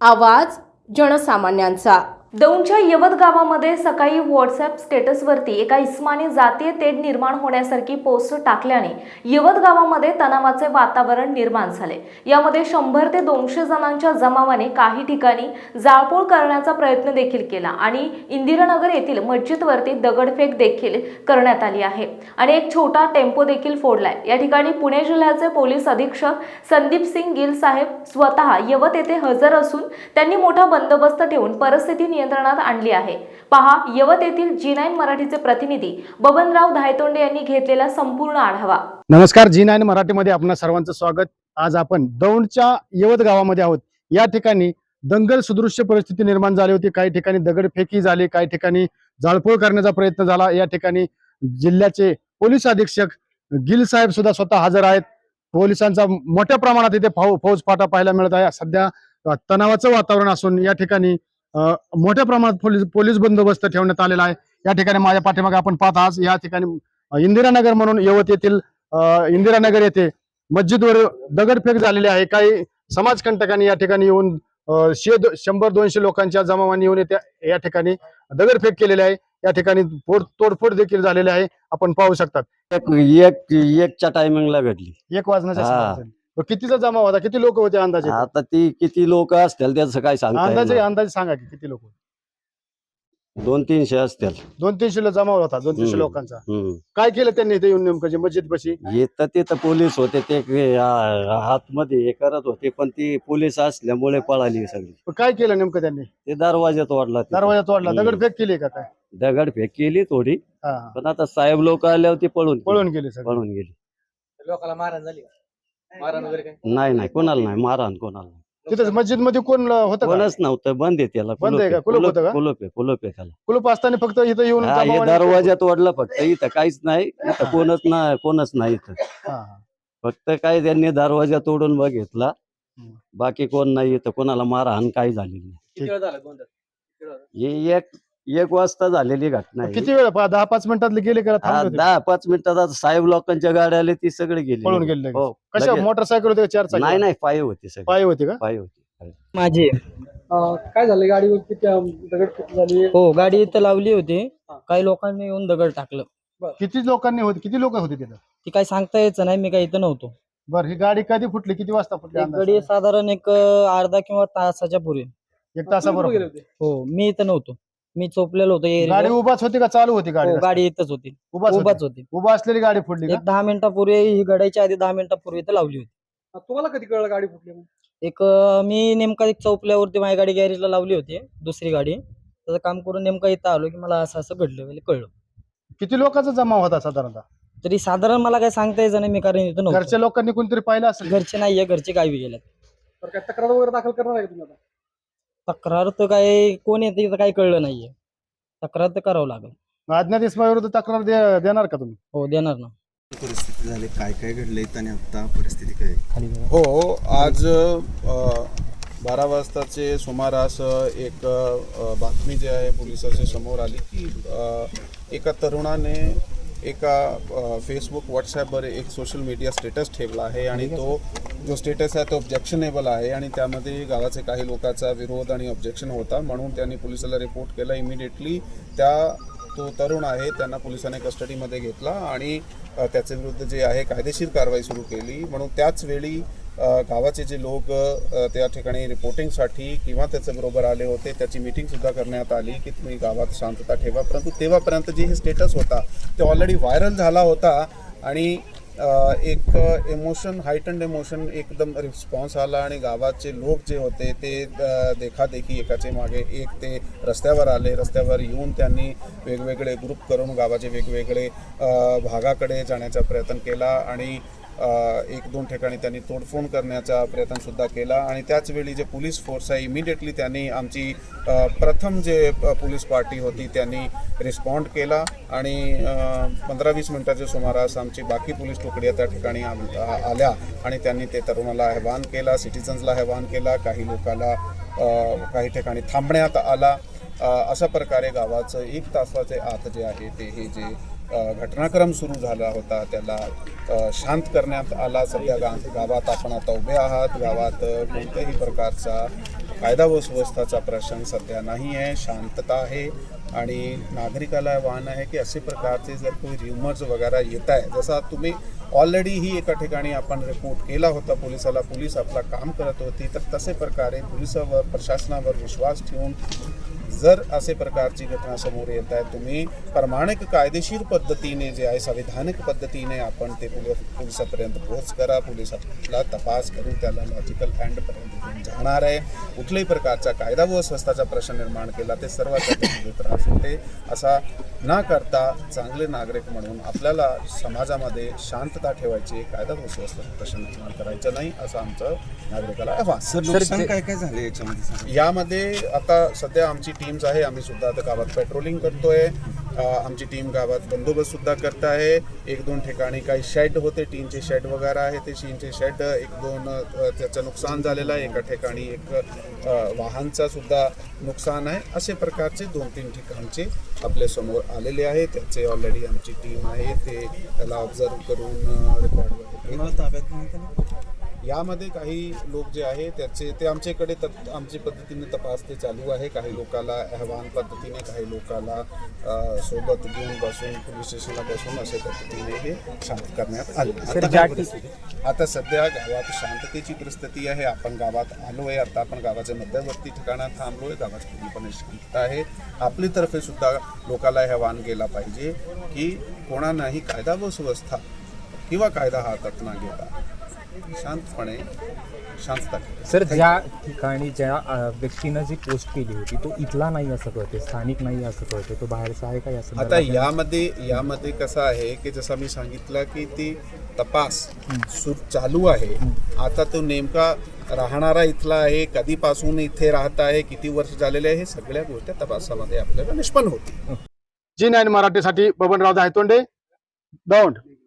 आवाज जनसामान्यांचा. दौंडच्या यवत गावामध्ये सकाळी व्हॉट्सअप स्टेटसवरती एका इस्माने जातीय तेढ निर्माण होण्यासारखी पोस्ट टाकल्याने यवत गावामध्ये तणावाचे वातावरण निर्माण झाले. यामध्ये शंभर ते दोनशे जणांच्या जमावाने काही ठिकाणी जाळपोळ करण्याचा प्रयत्न देखील केला आणि इंदिरानगर येथील मस्जिदवरती दगडफेक देखील करण्यात आली आहे आणि एक छोटा टेम्पो देखील फोडलाय. या ठिकाणी पुणे जिल्ह्याचे पोलीस अधीक्षक संदीप सिंग गिल साहेब स्वतः यवत येथे हजर असून त्यांनी मोठा बंदोबस्त ठेवून परिस्थिती नियंत्रणात आणली आहे. पहा यवत येथील जी नाईन मराठीचे प्रतिनिधी बबनराव धायतोंडे यांनी घेतलेला संपूर्ण आढावा. नमस्कार जी नाईन मराठीमध्ये आपणा सर्वांचं स्वागत. आज आपण दौंडच्या यवत गावामध्ये आहोत. या ठिकाणी दंगल सदृश्य परिस्थिती निर्माण झाली होती. काही ठिकाणी दगडफेकी झाली काही ठिकाणी जाळपोळ करण्याचा प्रयत्न झाला. या ठिकाणी जिल्ह्याचे पोलीस अधीक्षक गिल साहेब सुद्धा स्वतः हजर आहेत. पोलिसांचा मोठ्या प्रमाणात इथे फौ फौज फाटा पाहायला मिळत आहे. सध्या तणावाचं वातावरण असून या ठिकाणी मोठ्या प्रमाणात पोलीस पोलीस बंदोबस्त ठेवण्यात आलेला आहे. या ठिकाणी माझ्या पाठीमागे आपण पाहत आहात. या ठिकाणी इंदिरानगर म्हणून यवत येथील इंदिरानगर येथे मस्जिदवर दगडफेक झालेली आहे. काही समाजकंटकांनी या ठिकाणी येऊन शे दो- शंभर दोनशे लोकांच्या जमावाने येऊन या ठिकाणी दगडफेक केलेली आहे. या ठिकाणी फोड तोडफोड देखील झालेली आहे. आपण पाहू शकतात. एक एक एकच्या टायमिंगला घडली एक वाजण्याच्या तर कितीचा जमा होता किती लोक होते अंदाजे आता ती किती लोक असतील त्याचं काय अंदाजे. अंदाजे सांगा की किती लोक दोन तीनशे असतील दोन तीनशे लो जमा होता दोन तीनशे हम्म. लोकांचा हम्म. काय केलं त्यांनी इथे येऊन नेमकं जे मस्जिद पशी येतं तिथं पोलीस होते ते के- आ- हातमध्ये हे करत होते पण ती पोलीस असल्यामुळे पळाली सगळी काय केलं नेमकं त्यांनी ते दरवाज्यात वाढला तिथं. दरवाजा तोडला हम्म. दगडफेक केली का काय दगडफेक केली थोडी हा. पण आता साहेब लोक आल्यावर ती पळून पळून गेले सगळे पळून गेली लोकांना मारहाण झाली वगैरे काय नाही नाही कोणाला नाही मारहाण कोणाला नाही. तिथं मस्जिदमध्ये कोण होतं का? कोणच नव्हतं बंद आहे त्याला बंद आहे का? कुलूप होतं का? कुलूप आहे कुलूप आहे त्याला कुलूप असताना फक्त इथं येऊन हा, हे जमावाने- वाढलं फक्त इथं काहीच नाही इथं कोणच नाही कोणच नाही इथं हा, हा. फक्त काय त्यांनी दरवाजा तोडून बघितला हम्म. बाकी कोण नाही इथं कोणाला मारहाण काही झालेली नाही किती वेळ झाला गोंधळ किती वेळ झाला? ही एक एक वाजता झालेली घटना आहे. किती वेळ? पा- दहा पाच मिनिटातले गेले का? हा, थांबले होते? दहा पाच मिनिटात आता साहेब लोकांच्या गाड्या आले ती सगळी गेली पळून गेले लगेच. हो कशा लगेच. मोटरसायकल होते चार चाकी? नाही नाही पाय होते सगळे. पाय होते का? पाय होते. माझी. अं, काय झालं? गाडीवर किती अं, दगडफेक झाली? हो गाडी इथं लावली होती. काही लोकांनी येऊन दगड टाकलं. किती लोकांनी होते? किती लोक होते तिथं? ती काही सांगता यायचं नाही मी काही इथं नव्हतो. बरं ही गाडी कधी फुटली? किती वाजता फुटली एक अंदाजे? गाडी साधारण एक अं, अर्धा किंवा तासाच्या पूर्वी एक तासाबरोबर? हो मी इथं नव्हतो. मी चोपलेलो होतो गाडी एरियावर. उभाच होती का? चालू होती गाडी हो, गाडी इथंच होती. उभाच उभाच होती. होती उभा असलेली गाडी फुटली का? एक दहा मिनिटापूर्वी ही गडायच्या आधी दहा मिनिटापूर्वी इथं लावली होती. तुम्हाला कधी कळलं गाडी फुटली म्हणून? एक अं, मी नेमका एक चौपल्यावरती माझी गाडी गॅरेजला लावली होती दुसरी गाडी. त्याचं काम करून नेमका इथं आलो की मला असं असं घडलं म्हणजे कळलं. किती लोकांचा जमा होता साधारणतः? तरी साधारण मला काही सांगता यायचं नाही मी कारण इथं नव्हतो. घरच्या लोकांनी कोणतरी पाहिलं असेल? घरचे नाहीये घरचे गावी गेल्यात तर काय तक्रार वगैरे दाखल करणार आहे का तुम्ही आता? तक्रार तर काय कोण येते इथं काही कळलं नाहीये. तक्रार तर करावं लागेल. अज्ञात इसमाविरुद्ध तक्रार दे- देणार का तुम्ही? हो देणार ना. परिस्थिती झाली काय काय घडलंय आणि आता परिस्थिती काय? आहे? हो आज अ, बारा वाजताचे सुमारास एक अ, बातमी जी आहे पोलिसाच्या समोर आली की अ, एका तरुणाने एका फेसबुक व्हॉट्सॲपवर एक सोशल मीडिया स्टेटस ठेवला आहे आणि तो जो स्टेटस आहे तो ऑब्जेक्शनेबल आहे आणि त्यामध्ये गावाचे काही लोकांचा विरोध आणि ऑब्जेक्शन होता म्हणून त्यांनी पोलिसाला रिपोर्ट केला. इमिडिएटली त्या तो तरुण आहे त्यांना पोलिसांनी कस्टडीमध्ये घेतला आणि अ, त्याच्या विरुद्ध जे आहे कायदेशीर कारवाई सुरू केली. म्हणून त्याच वेळी गावाचे जे लोक त्या ठिकाणी रिपोर्टिंगसाठी किंवा त्याच्या बरोबर आले होते त्याची मीटिंग सुद्धा करण्यात आली की तुम्ही गावात शांतता ठेवा. परंतु तेव्हापर्यंत जे हे स्टेटस होता ते ऑलरेडी व्हायरल झाला होता आणि एक इमोशन हायटंड इमोशन एकदम रिस्पॉन्स आला आणि गावाचे लोक जे होते ते देखादेखी एकाचे मागे एक ते रस्त्यावर आले. रस्त्यावर येऊन त्यांनी वेगवेगळे ग्रुप करून गावाचे वेगवेगळे भागाकडे जाण्याचा प्रयत्न केला आणि एक दोन ठिकाणी त्यांनी तोडफोड करण्याचा प्रयत्नसुद्धा केला. आणि त्याचवेळी जे पोलीस फोर्स आहे इमिडिएटली त्यांनी आमची प्रथम जे पोलीस पार्टी होती त्यांनी रिस्पॉन्ड केला. आणि पंधरा वीस मिनिटाच्या सुमारास आमची बाकी पोलीस तुकड्या त्या ठिकाणी आल्या. आणि त्यांनी ते तरुणाला आवाहन केला सिटिझन्सला आवाहन केला काही लोकाला काही ठिकाणी थांबण्यात आला. अशा प्रकारे गावाचं एक तासाचे आत जे आहे ते हे जे घटनाक्रम सुरू झाला होता त्याला शांत करण्यात आला. सध्या गा गावात आपण आता उभे आहात. गावात कोणत्याही प्रकारचा कायदा व सुव्यवस्थाचा प्रश्न सध्या नाही आहे. शांतता आहे. आणि नागरिकाला आव्हान आहे की असे प्रकारचे जर कोणी रिमर्स वगैरे येत आहे जसा तुम्ही ऑलरेडी ही एका ठिकाणी आपण रिपोर्ट केला होता पोलिसाला. पोलीस आपला काम करत होती. तर तसे प्रकारे पोलिसावर प्रशासनावर विश्वास ठेवून जर असे प्रकारची घटना समोर येत आहे तुम्ही प्रमाणिक कायदेशीर पद्धतीने जे आहे संविधानिक पद्धतीने आपण ते पोलीस पोलिसापर्यंत पोहोच करा पोलीस आपला तपास करून त्याला लॉजिकल एंडपर्यंत घेऊन जाणार आहे. कुठल्याही प्रकारचा कायदा व स्वस्थाचा प्रश्न निर्माण केला ते सर्वांसाठी त्रास होते. असा न करता चांगले नागरिक म्हणून आपल्याला समाजामध्ये शांतता ठेवायची कायदा व सुव्यवस्थेचा प्रश्न निर्माण करायचा नाही असं आमचं नागरिकाला आव्हान. सर काय काय झालं याच्यामध्ये. यामध्ये आता सध्या आमची टीम्स आहे. आम्ही सुद्धा आता गावात पेट्रोलिंग करतोय. आमची टीम गावात बंदोबस्त सुद्धा करत आहे एक दोन ठिकाणी काही शेड होते. टीनचे शेड वगैरे आहे. ते टीनचे शेड एक दोन त्याचं नुकसान झालेलं आहे. एका ठिकाणी एक वाहनचा सुद्धा नुकसान आहे. असे प्रकारचे दोन तीन ठिकाणचे आपल्यासमोर आलेले आहे. त्याचे ऑलरेडी आमची टीम आहे. ते त्याला ऑब्झर्व करून रेकॉर्ड वगैरे यामध्ये काही लोक जे आहे त्याचे ते आमच्याकडे तप आमची पद्धतीने तपास ते चालू आहे. काही लोकाला अहवान पद्धतीने काही लोकाला सोबत घेऊन बसून पोलीस स्टेशनला बसून अशा पद्धतीने हे शांत करण्यात आले. आता सध्या गावात शांततेची परिस्थिती आहे. आपण गावात आलो आहे. आता आपण गावाच्या मध्यवर्ती ठिकाणात थांबलो आहे गावात पूर्णपणे शांतता आहे. आपली तर्फे सुद्धा लोकाला हे आवाहन केला पाहिजे की कोणालाही कायदा व सुव्यवस्था किंवा कायदा हातात न घेता शांतपणे शांतता. सर ज्या ठिकाणी ज्या व्यक्तीनं जी पोस्ट केली होती तो इथला नाही असं कळते स्थानिक नाही असं कळते तो बाहेरचा आहे का या आता? यामध्ये यामध्ये कसं आहे की जसं मी सांगितलं की ती तपास सुर चालू आहे. आता तो नेमका राहणारा इथला आहे कधीपासून इथे राहत आहे किती वर्ष झालेले आहे हे सगळ्या गोष्टी तपासामध्ये आपल्याला निष्पन्न होतील. जी नाईन मराठीसाठी बबनराव धायतोंडे दौंड.